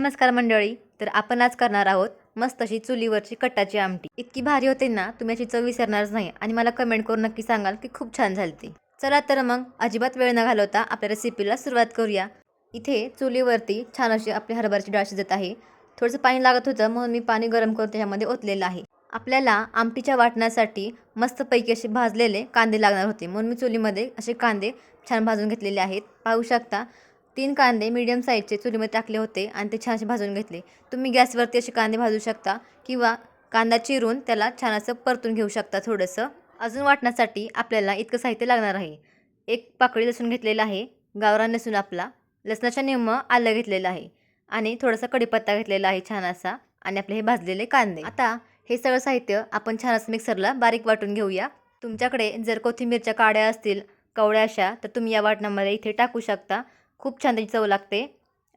नमस्कार मंडळी तर आपण आज करणार आहोत मस्त अशी चुलीवरची कट्टाची आमटी. इतकी भारी होते ना तुम्ही अशी चव विसरणारच नाही आणि मला कमेंट करून नक्की सांगाल की खूप छान झाली चला तर मग अजिबात वेळ न घालवता आपल्या रेसिपीला सुरुवात करूया. इथे चुलीवरती छान अशी आपली हरभऱ्याची डाळ शिजत आहे. थोडंसं पाणी लागत होतं म्हणून मी पाणी गरम करून त्याच्यामध्ये ओतलेलं आहे. आपल्याला आमटीच्या वाटण्यासाठी मस्तपैकी असे भाजलेले कांदे लागणार होते. म्हणून मी चुलीमध्ये असे कांदे छान भाजून घेतलेले आहेत. पाहू शकता तीन कांदे मीडियम साईजचे चुलीमध्ये टाकले होते आणि ते छानसे भाजून घेतले. तुम्ही गॅसवरती असे कांदे भाजू शकता किंवा कांदा चिरून त्याला छान असं परतून घेऊ शकता थोडंसं. अजून वाटण्यासाठी आपल्याला इतकं साहित्य लागणार आहे. एक पाकळी लसूण घेतलेला आहे गावरान लसूण आपला लसणाच्या निम्म आलं घेतलेलं आहे आणि थोडासा कढीपत्ता घेतलेला आहे छान असा आणि आपले हे भाजलेले कांदे. आता हे सगळं साहित्य आपण छान असं मिक्सरला बारीक वाटून घेऊया. तुमच्याकडे जर कोथिंबीरच्या काड्या असतील कवड्या अशा तर तुम्ही या वाटणामध्ये इथे टाकू शकता. खूप छान त्याची चव लागते.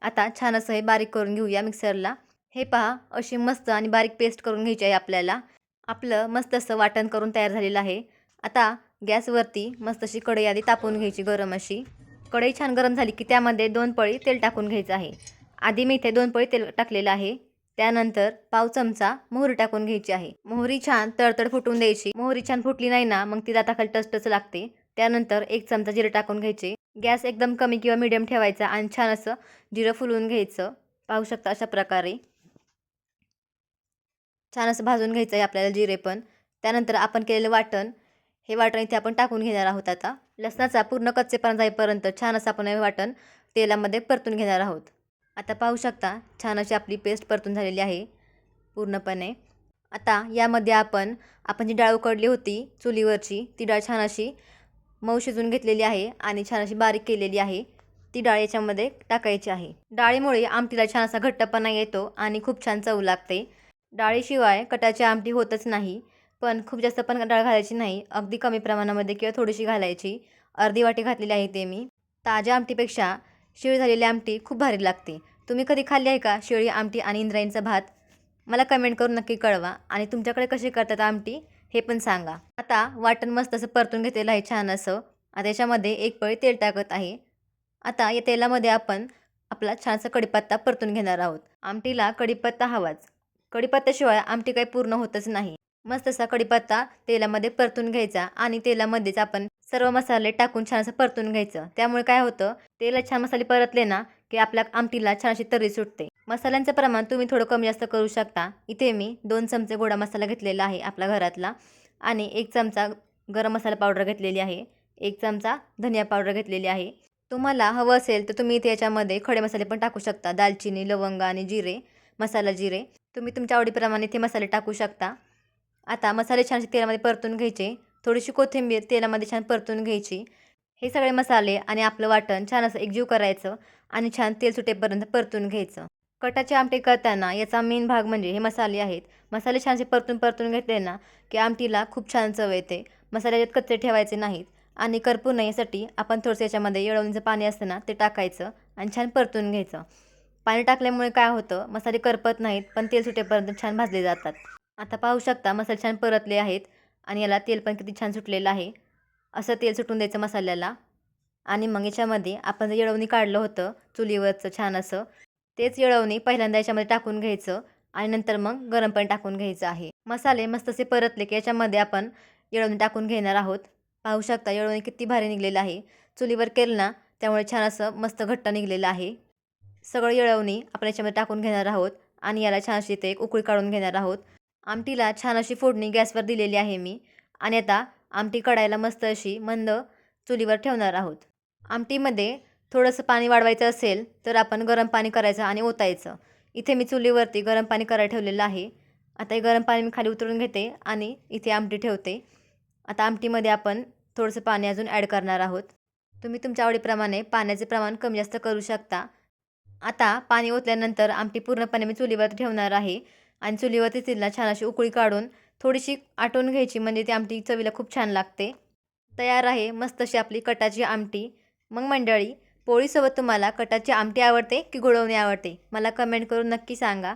आता छान असं हे बारीक करून घेऊया मिक्सरला. हे पहा अशी मस्त आणि बारीक पेस्ट करून घ्यायची आहे आपल्याला. आपलं मस्त असं वाटण करून तयार झालेलं आहे. आता गॅसवरती मस्त अशी कढई आधी तापवून घ्यायची गरम अशी. कढई छान गरम झाली की त्यामध्ये दोन पळी तेल टाकून घ्यायचं आहे. आधी मी इथे दोन पळी तेल टाकलेलं आहे. त्यानंतर पाव चमचा मोहरी टाकून घ्यायची आहे. मोहरी छान तडतड फुटून द्यायची. मोहरी छान फुटली नाही ना मग ती दाताखाली टचटच लागते. त्यानंतर एक चमचा जिरं टाकून घ्यायचे. गॅस एकदम कमी किंवा मिडियम ठेवायचा आणि छान असं जिरं फुलवून घ्यायचं. पाहू शकता अशा प्रकारे. छान असं भाजून घ्यायचं आहे आपल्याला जिरे पण. त्यानंतर आपण केलेलं वाटण. हे वाटण इथे आपण टाकून घेणार आहोत आता. लसणाचा पूर्ण कच्चेपणा जाईपर्यंत छान असं आपण हे वाटण तेलामध्ये परतून घेणार आहोत. आता पाहू शकता छान अशी आपली पेस्ट परतून झालेली आहे पूर्णपणे. आता यामध्ये आपण आपण जी डाळ उकडली होती चुलीवरची ती डाळ छान अशी मऊ शिजून घेतलेली आहे आणि छान अशी बारीक केलेली आहे. ती डाळ याच्यामध्ये टाकायची आहे. डाळीमुळे आमटीला छान असा घट्टपणा येतो आणि खूप छान चव लागते. डाळीशिवाय कटाची आमटी होतच नाही पण खूप जास्त पण डाळ घालायची नाही अगदी कमी प्रमाणामध्ये किंवा थोडीशी घालायची. अर्धी वाटी घातलेली आहे ते मी. ताज्या आमटीपेक्षा शिळी झालेली आमटी खूप भारी लागते. तुम्ही कधी खाल्ली आहे का शिळी आमटी आणि इंद्रायणीचा भात? मला कमेंट करून नक्की कळवा. आणि तुमच्याकडे कशी करतात आमटी? हे पण सांगा. आता वाटण मस्त असं परतून घेतलेलं आहे छान असं. आता याच्यामध्ये एक पळी तेल टाकत आहे. आता या तेलामध्ये आपण आपला छानसा कढीपत्ता परतून घेणार आहोत. आमटीला कढीपत्ता हवाच. कढीपत्त्याशिवाय आमटी काही पूर्ण होतच नाही. मस्त असा कढीपत्ता तेलामध्ये परतून घ्यायचा आणि तेलामध्येच आपण सर्व मसाले टाकून छान असं परतून घ्यायचं. त्यामुळे काय होतं तेला छान मसाले परतले ना की आपल्या आमटीला छान अशी तरी सुटते. मसाल्यांचं प्रमाण तुम्ही थोडं कमी जास्त करू शकता. इथे मी दोन चमचे गोडा मसाला घेतलेला आहे आपल्या घरातला आणि एक चमचा गरम मसाला पावडर घेतलेली आहे. एक चमचा धनिया पावडर घेतलेली आहे. तुम्हाला हवं असेल तर तुम्ही इथे याच्यामध्ये खडे मसाले पण टाकू शकता. दालचिनी लवंग आणि जिरे मसाला जिरे. तुम्ही तुमच्या आवडीप्रमाणे ते मसाले टाकू शकता. आता मसाले छानसे तेलामध्ये परतून घ्यायचे. थोडीशी कोथिंबीर तेलामध्ये छान परतून घ्यायची. हे सगळे मसाले आणि आपलं वाटण छान असं एकजीव करायचं आणि छान तेल सुटेपर्यंत परतून घ्यायचं. कटाचे आमटी करताना याचा मेन भाग म्हणजे हे मसाले आहेत. मसाले छानसे परतून परतून घेतले ना की आमटीला खूप छान चव येते. मसाल्याच्यात कच्चे ठेवायचे नाहीत आणि करपू नयेसाठी आपण थोडंसं याच्यामध्ये येळवणीचं पाणी असतं ना ते टाकायचं आणि छान परतून घ्यायचं. पाणी टाकल्यामुळे काय होतं? मसाले करपत नाहीत पण तेल सुटेपर्यंत छान भाजले जातात. आता पाहू शकता मसाले छान परतले आहेत. आणि याला तेल पण किती छान सुटलेलं आहे. असं तेल सुटून द्यायचं मसाल्याला. आणि मग याच्यामध्ये आपण जे येळवणी काढलं होतं चुलीवरचं छान असं तेच येळवणी पहिल्यांदा याच्यामध्ये टाकून घ्यायचं आणि नंतर मग गरम पाणी टाकून घ्यायचं आहे. मसाले मस्त असे परतले की याच्यामध्ये आपण येळवणी टाकून घेणार आहोत. पाहू शकता येळवणी किती भारी निघलेलं आहे. चुलीवर केलं ना त्यामुळे छान असं मस्त घट्ट निघलेलं आहे. सगळं येळवणी आपण याच्यामध्ये टाकून घेणार आहोत आणि याला छान अशी ते एक उकळी काढून घेणार आहोत. आमटीला छान अशी फोडणी गॅसवर दिलेली आहे मी. आणि आता आमटी कढायला मस्त अशी मंद चुलीवर ठेवणार आहोत. आमटीमध्ये थोडंसं पाणी वाढवायचं असेल तर आपण गरम पाणी करायचं आणि ओतायचं. इथे मी चुलीवरती गरम पाणी करायला ठेवलेलं आहे. आता हे गरम पाणी मी खाली उतरून घेते आणि इथे आमटी ठेवते. आता आमटीमध्ये आपण थोडंसं पाणी अजून ॲड करणार आहोत. तुम्ही तुमच्या आवडीप्रमाणे पाण्याचे प्रमाण कमी जास्त करू शकता. आता पाणी ओतल्यानंतर आमटी पूर्णपणे मी चुलीवर ठेवणार आहे. आणि चुलीवरती तिला छान अशी उकळी काढून थोडीशी आटवून घ्यायची म्हणजे ती आमटी चवीला खूप छान लागते. तयार आहे मस्त अशी आपली कटाची आमटी. मग मंडळी पोळीसोबत तुम्हाला कटाची आमटी आवडते की गुळवणी आवडते? मला कमेंट करून नक्की सांगा.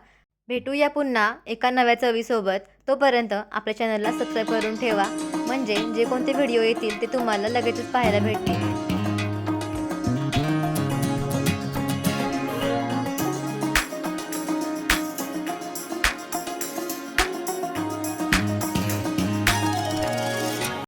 भेटूया पुन्हा एका नव्या चवीसोबत. तोपर्यंत आपल्या चॅनलला सबस्क्राईब करून ठेवा. म्हणजे जे कोणते व्हिडिओ येतील ते तुम्हाला लगेचच पाहायला भेटतील.